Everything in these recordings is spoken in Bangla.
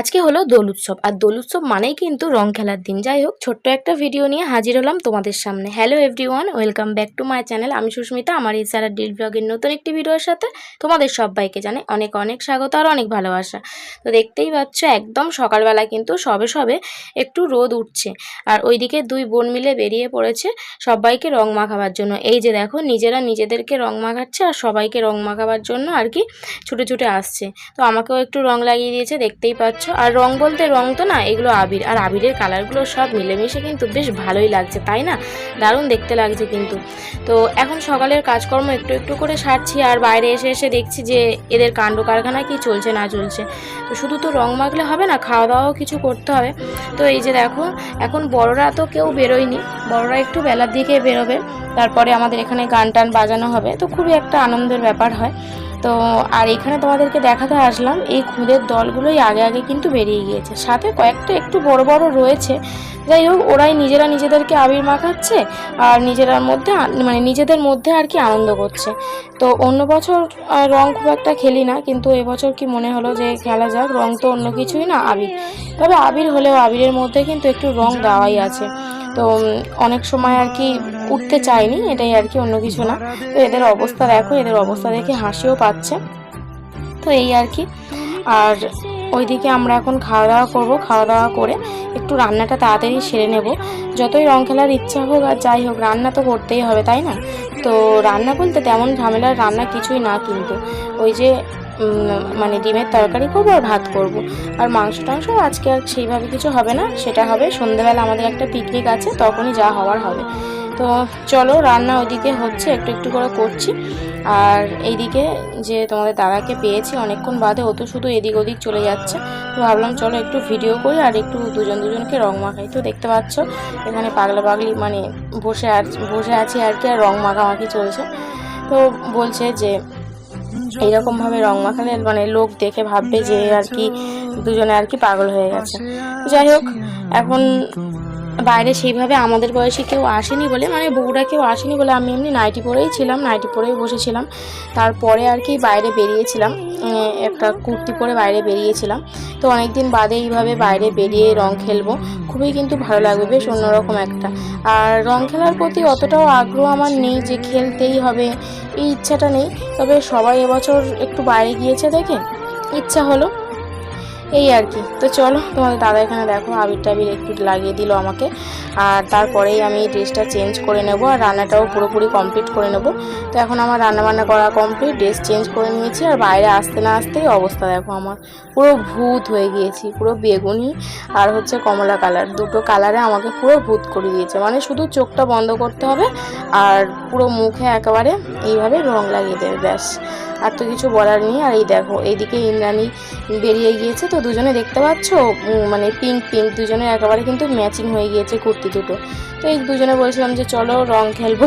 আজকে হলো দোল উৎসব। আর দোল উৎসব মানেই কিন্তু রং খেলার দিন। যাই হোক, ছোট্ট একটা ভিডিও নিয়ে হাজির হলাম তোমাদের সামনে। Hello everyone welcome back to my channel আমি সুস্মিতা, আমার এই সারা ডিল ব্লগের নতুন একটি ভিডিওর সাথে তোমাদের সবাইকে জানে অনেক অনেক স্বাগত আর অনেক ভালোবাসা। তো দেখতেই পাচ্ছ, একদম সকালবেলা কিন্তু সবে সবে একটু রোদ উঠছে। আর ওইদিকে দুই বোন মিলে বেরিয়ে পড়েছে সবাইকে রং মাখাবার জন্য। এই যে দেখো, নিজেরা নিজেদেরকে রং মাখাচ্ছে আর সবাইকে রং মাখাবার জন্য আর কি ছুটে ছুটে আসছে। তো আমাকেও একটু রং লাগিয়ে দিয়েছে, দেখতেই পাচ্ছ। আর রং বলতে রং তো না, এগুলো আবির। আর আবিরের কালারগুলো সব মিলেমিশে কিন্তু বেশ ভালোই লাগছে, তাই না? দারুণ দেখতে লাগছে কিন্তু। তো এখন সকালের কাজকর্ম একটু একটু করে সারছি, আর বাইরে এসে এসে দেখছি যে এদের কাণ্ড কারখানা কি চলছে না চলছে। তো শুধু তো রং মাখলে হবে না খাওয়া দাওয়াও কিছু করতে হবে। তো এই যে দেখো, এখন বড়রা তো কেউ বেরোয়নি। বড়রা একটু বেলার দিকে বেরোবে। তারপরে আমাদের এখানে গান টান বাজানো হবে। তো খুবই একটা আনন্দের ব্যাপার হয়। তো আর এখানে তোমাদেরকে দেখাতে আসলাম, এই খুদের দলগুলোই আগে আগে কিন্তু বেরিয়ে গিয়েছে। সাথে কয়েকটা একটু বড় বড় রয়েছে। যাই হোক, ওরাই নিজেরা নিজেদেরকে আবির মাখাচ্ছে আর নিজেরার মধ্যে মানে নিজেদের মধ্যে আর কি আনন্দ করছে। তো অন্য বছর রং খুব একটা খেলি না, কিন্তু এবছর কি মনে হলো যে খেলা যাক, রং তো অন্য কিছুই না, আবির। তবে আবির হলেও আবিরের মধ্যে কিন্তু একটু রং দেওয়াই আছে। তো অনেক সময় আর কি উঠতে চায়নি এটাই আর কি অন্য কিছু না। তো এদের অবস্থা দেখো, এদের অবস্থা দেখে হাসিও পাচ্ছে। তো এই আর কি। আর ওইদিকে আমরা এখন খাওয়া দাওয়া করব খাওয়া দাওয়া করে একটু রান্নাটা তাড়াতাড়ি সেরে নেব। যতই রং খেলার ইচ্ছা হোক আর যাই হোক, রান্না তো করতেই হবে, তাই না? তো রান্না বলতে তেমন ঝামেলার রান্না কিছুই না কিন্তু। ওই যে মানে ডিমের তরকারি করব আর ভাত করব। আর মাংস টাংস আজকে আর সেইভাবে কিছু হবে না, সেটা হবে সন্ধ্যেবেলা আমাদের একটা পিকনিক আছে, তখনই যা হওয়ার হবে। তো চলো, রান্না ওইদিকে হচ্ছে, একটু একটু করে করছি। আর এইদিকে যে তোমাদের দাদাকে পেয়েছি, অনেকক্ষণ বাদে ও তো শুধু এদিক ওদিক চলে যাচ্ছে। তো ভাবলাম চলো একটু ভিডিও করি আর একটু দুজন দুজনকে রং মাখাই। তো দেখতে পাচ্ছ, এখানে পাগলা পাগলি মানে বসে আর বসে আছি আর কি, আর রং মাখামাখি চলছে। তো বলছে যে এইরকমভাবে রং মাখালে মানে লোক দেখে ভাববে যে আর কি দুজনে আর কি পাগল হয়ে গেছে। যাই হোক, এখন বাইরে সেইভাবে আমাদের বয়সে কেউ আসেনি বলে মানে বউরা কেউ আসেনি বলে আমি এমনি নাইটি পরেই ছিলাম, নাইটি পরেই বসেছিলাম। তারপরে আর কি বাইরে বেরিয়েছিলাম একটা কুর্তি পরে বাইরে বেরিয়েছিলাম। তো অনেক দিন বাদে এইভাবে বাইরে বেরিয়ে রং খেলব, খুবই কিন্তু ভালো লাগবে, বেশ অন্যরকম একটা। আর রং খেলার প্রতি অতটাও আগ্রহ আমার নেই যে খেলতেই হবে, এই ইচ্ছাটা নেই। তবে সবাই এবছর একটু বাইরে গিয়েছে দেখে, ইচ্ছা হলো। এই আর কি। তো চলো, তোমাদের দাদা এখানে দেখো, আবির টাবির একটু লাগিয়ে দিল আমাকে। আর তারপরেই আমি ড্রেসটা চেঞ্জ করে নেব, আর রান্নাটাও পুরোপুরি কমপ্লিট করে নেব। তো এখন আমার রান্নাবান্না করা কমপ্লিট ড্রেস চেঞ্জ করে নিয়েছি, আর বাইরে আসতে না আসতেই অবস্থা দেখো আমার। পুরো ভূত হয়ে গিয়েছি, পুরো বেগুনি আর হচ্ছে কমলা কালার দুটো কালারে আমাকে পুরো ভূত করে দিয়েছে। মানে শুধু চোখটা বন্ধ করতে হবে, আর পুরো মুখে একেবারে এইভাবে রং লাগিয়ে দেবে, ব্যাস। আর তো কিছু বলার নেই। আর এই দেখো, এইদিকে ইন্দ্রাণী বেরিয়ে গিয়েছে। তো দুজনে দেখতে পাচ্ছ মানে পিঙ্ক পিঙ্ক দুজনে একেবারে কিন্তু ম্যাচিং হয়ে গিয়েছে কুর্তি দুটো। তো এই দুজনে বলছিলাম যে, চলো রং খেলব।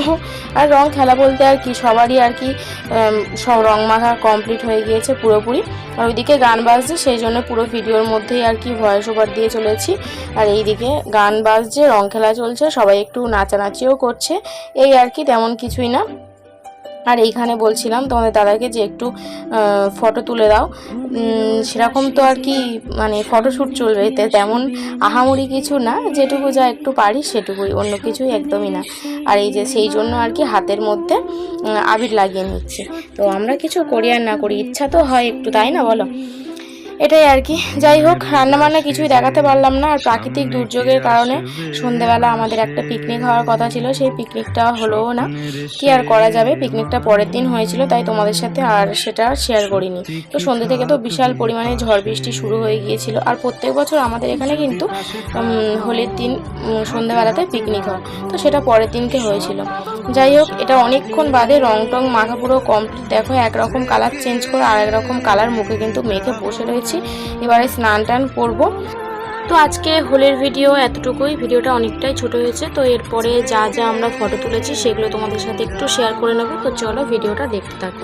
আর রং খেলা বলতে আর কি, সবারই আর কি সব রং মাখা কমপ্লিট হয়ে গিয়েছে পুরোপুরি। আর ওইদিকে গান বাজছে, সেই জন্য পুরো ভিডিওর মধ্যেই আর কি ভয়েস ওভার দিয়ে চলেছি। আর এইদিকে গান বাজছে, রং খেলা চলছে, সবাই একটু নাচানাচিও করছে। এই আর কি, তেমন কিছুই না। আর এইখানে বলছিলাম তোমাদের দাদাকে যে একটু ফটো তুলে দাও। সেরকম তো আর কি মানে ফটোশ্যুট চলবে এতে তেমন আহামরি কিছু না, যেটুকু যা একটু পারি সেটুকুই, অন্য কিছুই একদমই না। আর এই যে সেই জন্য আর কি হাতের মধ্যে আবির লাগিয়ে নিচ্ছে। তো আমরা কিছু করি আর না করি, ইচ্ছা তো হয় একটু, তাই না বলো? এটাই আর কি। যাই হোক রান্নাবান্না কিছুই দেখাতে পারলাম না আর প্রাকৃতিক দুর্যোগের কারণে সন্ধেবেলা আমাদের একটা পিকনিক হওয়ার কথা ছিল সেই পিকনিকটা হলোও না। কি আর করা যাবে? পিকনিকটা পরের দিন হয়েছিল তাই তোমাদের সাথে আর সেটা শেয়ার করিনি। তো সন্ধ্যে থেকে তো বিশাল পরিমাণে ঝড় বৃষ্টি শুরু হয়ে গিয়েছিল আর প্রত্যেক বছর আমাদের এখানে কিন্তু হোলির দিন উম, সন্ধ্যেবেলাতে পিকনিক হয়। তো সেটা পরের দিনকে হয়েছিল। যাই হোক এটা অনেকক্ষণ বাদে রং টং মাখা পুরো কমপ্লিট দেখো একরকম কালার চেঞ্জ করে আর একরকম কালার মুখে কিন্তু মেখে বসে রয়েছি। এবারে স্নান টান করব। তো আজকে হোলের ভিডিও এতটুকুই। ভিডিওটা অনেকটাই ছোট হয়েছে, তো এরপরে যা যা আমরা ফটো তুলেছি সেগুলো তোমাদের সাথে একটু শেয়ার করে নেব। তো চলো ভিডিওটা দেখতে থাকো।